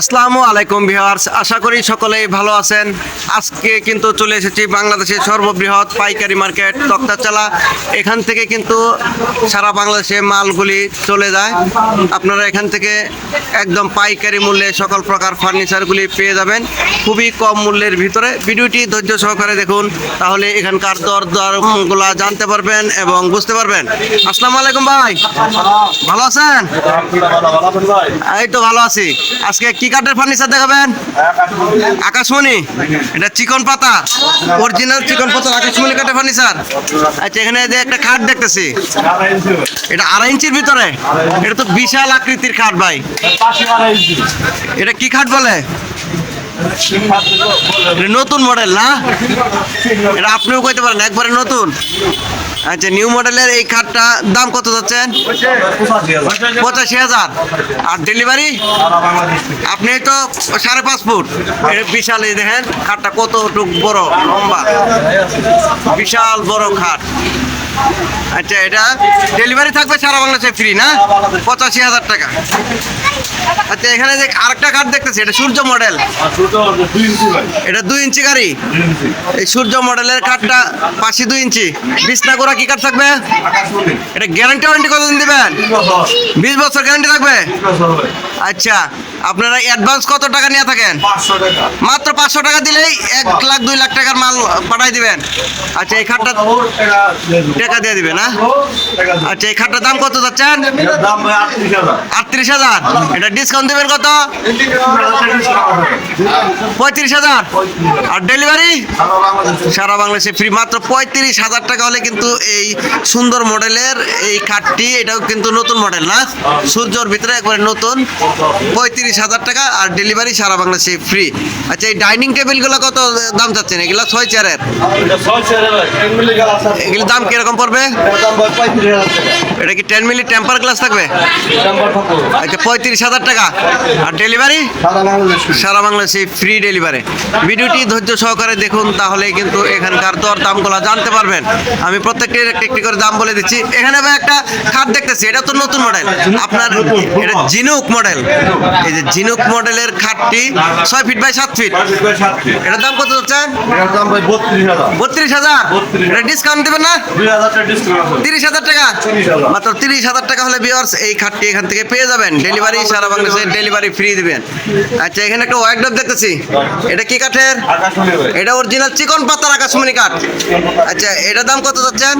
আসসালামু আলাইকুম ভিউয়ার্স আশা করি সকলেই ভালো আছেন। আজকে কিন্তু চলে এসেছি বাংলাদেশের সর্ববৃহৎ পাইকারি মার্কেট তক্তাচালা এখান থেকে কিন্তু সারা বাংলাদেশে মালগুলি চলে যায়। আপনারা এখান থেকে একদম পাইকারি মূল্যে সকল প্রকার ফার্নিচারগুলি পেয়ে যাবেন। খুবই কম মূল্যের ভিতরে। ভিডিওটি ধৈর্য সহকারে দেখুন তাহলে এখানকার দর দরগুলা জানতে পারবেন এবং বুঝতে পারবেন। আসসালামু আলাইকুম ভাই। ভালো আছেন? এই তো ভালো আছি। আজকে কি কাঠের ফার্নিচার দেখাবেন? আকাশমণি। এটা চিকন পাতা। অরিজিনাল চিকন পাতা, আকাশমণি কাঠের ফার্নিচার আচ্ছা এখানে একটা খাট দেখতেছি। এটা আড়াই ইঞ্চির ভিতরে। এটা তো বিশাল আকৃতির খাট, ভাই। এটা কি খাট বলে? নতুন মডেল না? এটা আপনিও কইতে পারেন, একবারে নতুন। আচ্ছা নিউ মডেলের এই খাটটা দাম কত যাচ্ছেন পঁচাশি হাজার। আর ডেলিভারি আপনি তো সাড়ে পাঁচ ফুট। বিশাল এই দেখেন, খাটটা কতটুক বড়, লম্বা। বিশাল বড় খাট। আচ্ছা এটা ডেলিভারি থাকবে সারা বাংলাদেশে ফ্রি না? পঁচাশি হাজার টাকা। আচ্ছা এখানে যে আরেকটা খাট দেখতেছি, এটা সূর্য মডেল এটা দুই ইঞ্চি গাড়ি। এই সূর্য মডেলের কাঠটা পাশে দুই ইঞ্চি। বিছনা করা কি কাঠ থাকবে? এটা গ্যারান্টি ওয়ারেন্টি কতদিন দিবেন? বিশ বছর গ্যারান্টি থাকবে? আচ্ছা আপনারা অ্যাডভান্স কত টাকা নিয়ে থাকেন? মাত্র পাঁচশো টাকা দিলেই এক লাখ, দুই লাখ টাকার মাল পাঠাই দিবেন। আচ্ছা এই খাটটা টাকা দিয়ে দিবেন না? আচ্ছা এই খাটটার দাম কত যাচ্ছেন? আটত্রিশ হাজার। এটা ডিসকাউন্ট দিবেন কত? পঁয়ত্রিশ হাজার। আর ডেলিভারি সারা বাংলাদেশে ফ্রি মাত্র পঁয়ত্রিশ হাজার টাকা হলে কিন্তু এই সুন্দর মডেলের এই খাটটি এটাও কিন্তু নতুন মডেল না? সূর্যর ভিতরে একবারে নতুন পঁয়ত্রিশ হাজার টাকা আর ডেলিভারি সারা বাংলাদেশে ফ্রি আচ্ছা এই ডাইনিং টেবিলগুলো কত দাম চাচ্ছেন এগুলো ছয় চেয়ারের এগুলোর দাম কীরকম পড়বে? এটা কি টেন মিলি টেম্পার গ্লাস থাকবে? আচ্ছা পঁয়ত্রিশ হাজার টাকা। আর ডেলিভারি সারা বাংলাদেশে ফ্রি ডেলিভারি ভিডিওটি ধৈর্য সহকারে দেখুন তাহলে কিন্তু এখানকার দর দামগুলো জানতে পারবেন। আমি প্রত্যেকটির একটি একটি করে দাম বলে দিচ্ছি। এখানে ভাই একটা খাট দেখতেছি এটা তো নতুন মডেল আপনার এটা জিনুক মডেল এই যে জিনুক মডেলের খাটটি ছয় ফিট বাই সাত ফিট এটার দাম কত হচ্ছেন বত্রিশ হাজার। এটা ডিসকাউন্ট দেবেন না? তিরিশ হাজার টাকা মাত্র তিরিশ হাজার টাকা হলে বিয়ার্স এই খাটটি এখান থেকে পেয়ে যাবেন। ডেলিভারি সারা বাংলাদেশে ডেলিভারি ফ্রি দিবেন। আচ্ছা এখানে একটা হোয়াইট ডব দেখতেছি। এটা কি কাঠের? এটা অরিজিনাল চিকন পাতার আকাশমণি কাঠ। আচ্ছা এটার দাম কত যাচ্ছেন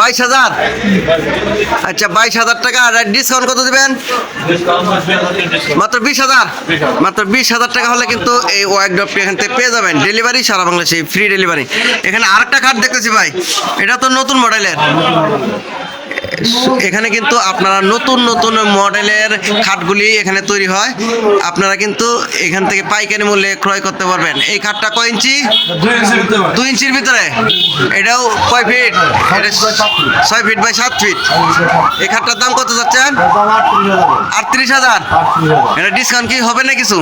বাইশ হাজার। আচ্ছা বাইশ হাজার টাকা। আর ডিসকাউন্ট কত দিবেন? মাত্র বিশ হাজার? মাত্র বিশ হাজার টাকা হলে কিন্তু এই ওয়াইক ড্রপটি এখান থেকে পেয়ে যাবেন। ডেলিভারি সারা বাংলাদেশে ফ্রি ডেলিভারি এখানে আরেকটা কার্ড দেখতেছি ভাই। এটা তো নতুন মডেলের এখানে কিন্তু আপনারা নতুন নতুন মডেলের খাটগুলি এখানে তৈরি হয়। আপনারা কিন্তু এখান থেকে পাইকারি মূল্যে ক্রয় করতে পারবেন। এই খাটটা কয় ইঞ্চি? দুই ইঞ্চির ভিতরে। এটাও কয় ফিট? ছয় ফিট বাই সাত ফিট। এই খাটটার দাম কত যাচ্ছেন আটত্রিশ হাজার। এটা ডিসকাউন্ট কি হবে না কিছু?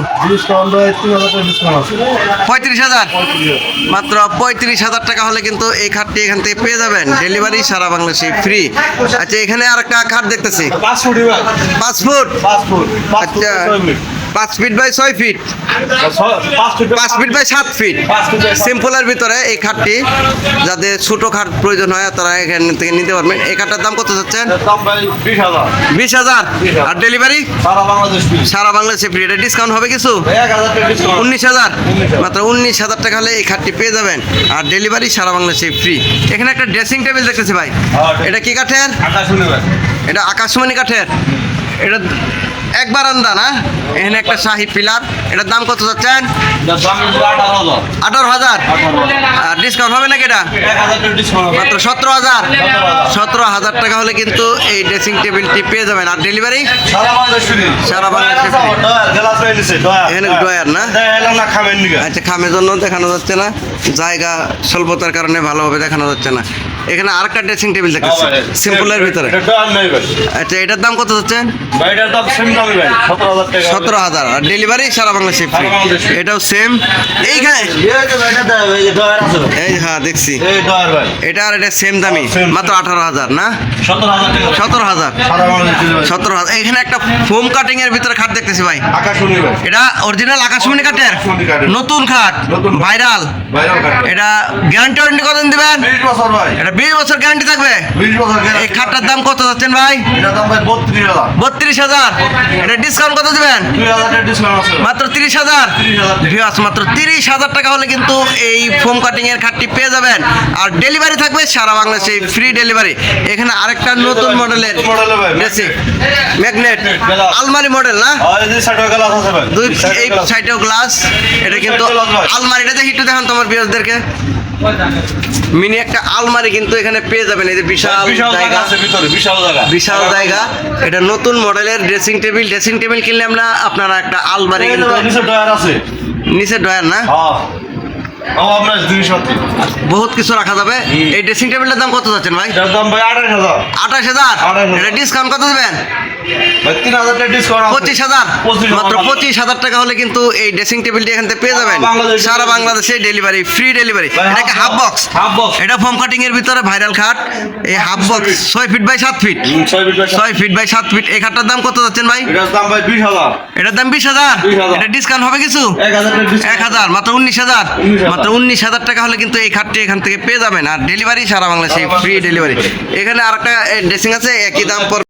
পঁয়ত্রিশ হাজার। মাত্র পঁয়ত্রিশ হাজার টাকা হলে কিন্তু এই খাটটি এখান থেকে পেয়ে যাবেন। ডেলিভারি সারা বাংলাদেশে ফ্রি। আচ্ছা এখানে আর একটা খাট দেখতেছি। পাঁচ ফুট আচ্ছা। পাঁচ ফিট বাই ছয় ফিট। পাঁচ ফিট বাই সাত ফিট। সিম্পলের ভিতরে এই খাটটি যাদের ছোটো খাট প্রয়োজন হয় তারা এখান থেকে নিতে পারবেন এই খাটটার দাম কত যাচ্ছেন? বিশ হাজার। আর ডেলিভারি সারা বাংলাদেশে ফ্রি এটা ডিসকাউন্ট হবে কিছু? উনিশ হাজার। মাত্র উনিশ হাজার টাকা হলে এই খাটটি পেয়ে যাবেন। আর ডেলিভারি সারা বাংলাদেশে ফ্রি এখানে একটা ড্রেসিং টেবিল দেখতেছি ভাই। এটা কি কাঠের? এটা আকাশমণি কাঠের। এটা এক বারান্দা না? এখানে একটা শাহি পিলার। এটার দাম কত যাচ্ছেন আঠারো হাজার। আর ডিসকাউন্ট হবে নাকি এটা? মাত্র সতেরো হাজার। সতেরো হাজার টাকা হলে কিন্তু এই ড্রেসিং টেবিলটি পেয়ে যাবেন। আর ডেলিভারি সারা বাংলাদেশে। এখানে ড্রয়ার না? আচ্ছা খামের জন্য দেখানো যাচ্ছে না। জায়গা স্বল্পতার কারণে ভালোভাবে দেখানো যাচ্ছে না। এখানে আরেকটা ড্রেসিং টেবিল দেখতেছি সিম্পলের ভিতরে। আর আচ্ছা এটার দাম কত যাচ্ছেন ভাই সতেরো হাজার আর ডেলিভারি সারা বাংলাদেশে ফ্রি এটাও সেম এইখানে এই হ্যাঁ দেখছি। এটা আর এটা সেম দামি মাত্র আঠারো হাজার না? সতেরো হাজার সতেরো হাজার। এখানে একটা ফোম কাটিং এর ভিতরে খাট দেখতেছি ভাই। এটা অরিজিনাল আকাশমণি কাঠের নতুন খাট ভাইরাল এটা গ্যারান্টি ওয়ারেন্টি কতদিন দিবেন? এটা বিশ বছর গ্যারান্টি থাকবে? বিশ বছর এই খাটটার দাম কত যাচ্ছেন ভাই? এটার দাম ভাই বত্রিশ হাজার। বত্রিশ হাজার। এটা ডিসকাউন্ট কত দিবেন? মাত্র তিরিশ হাজার? 30,000 ভিউয়ার্স মাত্র তিরিশ হাজার টাকা হলে কিন্তু এই ফোম কাটিং এর খাটটি পেয়ে যাবেন। আর ডেলিভারি থাকবে সারা বাংলাদেশে ফ্রি ডেলিভারি এখানে আরেকটা নতুন মডেলের ম্যাগনেট আলমারি মডেল না? এই দুই সাইডেও গ্লাস এটা কিন্তু আলমারিটা দেখি একটু দেখান তোমার ভিউয়ার্সদেরকে মিনি একটা আলমারি কিন্তু এখানে পেয়ে যাবেন এই যে বিশাল বিশাল জায়গা জায়গা। আছে ভিতরে বিশাল জায়গা। বিশাল জায়গা। এটা নতুন মডেলের ড্রেসিং টেবিল ড্রেসিং টেবিল কিনলে আমরা আপনারা একটা আলমারি কিন্তু নিচে ডয়ার আছে। নিচে ডয়ার না? বহুত কিছু রাখা যাবে। এই ড্রেসিং টেবিলের দাম কত যাচ্ছেন ভাই? দাম ভাই আঠাশ হাজার। আঠাশ হাজার? এটা ডিসকাউন্ট কত দেবেন? পঁচিশ হাজার। মাত্র পঁচিশ হাজার টাকা হলে কিন্তু এই ড্রেসিং টেবিলটি এখান থেকে পেয়ে যাবেন। সারা বাংলাদেশে ডেলিভারি ফ্রি ডেলিভারি ভাই, এটা হাফ বক্স হাফ বক্স এটা ফর্ম কাটিং এর ভিতরে ভাইরাল খাট। এই হাফ বক্স ছয় ফিট বাই সাত ফিট ছয় ফিট বাই সাত। ফিট এই খাটটার দাম কত যাচ্ছেন ভাই? এটার দাম ভাই বিশ হাজার। এটার দাম বিশ হাজার? এটা ডিসকাউন্ট হবে কিছু? এক হাজার মাত্র উনিশ হাজার। 19,000 মাত্র উনিশ হাজার টাকা হলে কিন্তু এই খাটটি এখান থেকে পেয়ে যাবেন। আর ডেলিভারি সারা বাংলাদেশে ফ্রি ডেলিভারি এখানে আর একটা ড্রেসিং আছে একই দাম পর